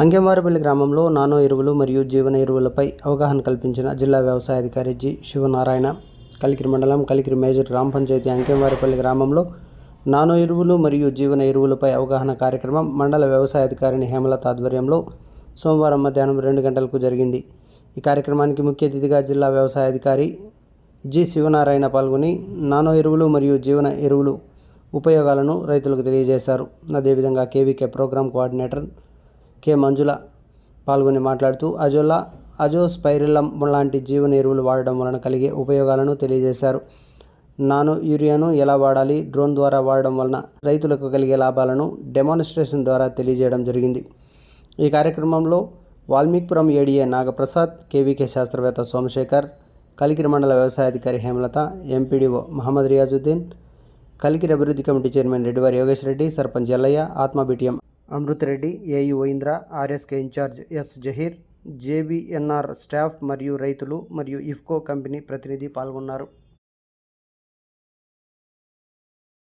అంగెంవారిపల్లి గ్రామంలో నానో ఎరువులు మరియు జీవన ఎరువులపై అవగాహన కల్పించిన జిల్లా వ్యవసాయ అధికారి జి శివనారాయణ కలికిరి మండలం కలికిరి మేజర్ గ్రామ పంచాయతీ అంకెంవారిపల్లి గ్రామంలో నానో ఎరువులు మరియు జీవన ఎరువులపై అవగాహన కార్యక్రమం మండల వ్యవసాయ అధికారిని హేమలత ఆధ్వర్యంలో సోమవారం మధ్యాహ్నం రెండు గంటలకు జరిగింది. ఈ కార్యక్రమానికి ముఖ్య అతిథిగా జిల్లా వ్యవసాయ అధికారి జి శివనారాయణ పాల్గొని నానో ఎరువులు మరియు జీవన ఎరువులు ఉపయోగాలను రైతులకు తెలియజేశారు. అదేవిధంగా KVK program coordinator K. Manjula పాల్గొని మాట్లాడుతూ అజోలా అజోస్పైరిల్లం లాంటి జీవన ఎరువులు వాడడం వలన కలిగే ఉపయోగాలను తెలియజేశారు. నానో యూరియాను ఎలా వాడాలి? డ్రోన్ ద్వారా వాడడం వలన రైతులకు కలిగే లాభాలను డెమాన్స్ట్రేషన్ ద్వారా తెలియజేయడం జరిగింది. ఈ కార్యక్రమంలో వాల్మీకిపురం ఏడీఏ నాగప్రసాద్ కేవీకే శాస్త్రవేత్త సోమశేఖర్ కలికిరి మండల వ్యవసాయ అధికారి హేమలత ఎంపీడీఓ మహమ్మద్ రియాజుద్దీన్ కలికిరి అభివృద్ధి committee chairman Reddivari Yogesh Reddy sarpanch Ellaiah ATMA BTM Amrit Reddy AU Indra RSK in-charge S Zaheer JBNR staff మరియు రైతులు మరియు ఇఫ్కో కంపెనీ ప్రతినిధి పాల్గొన్నారు.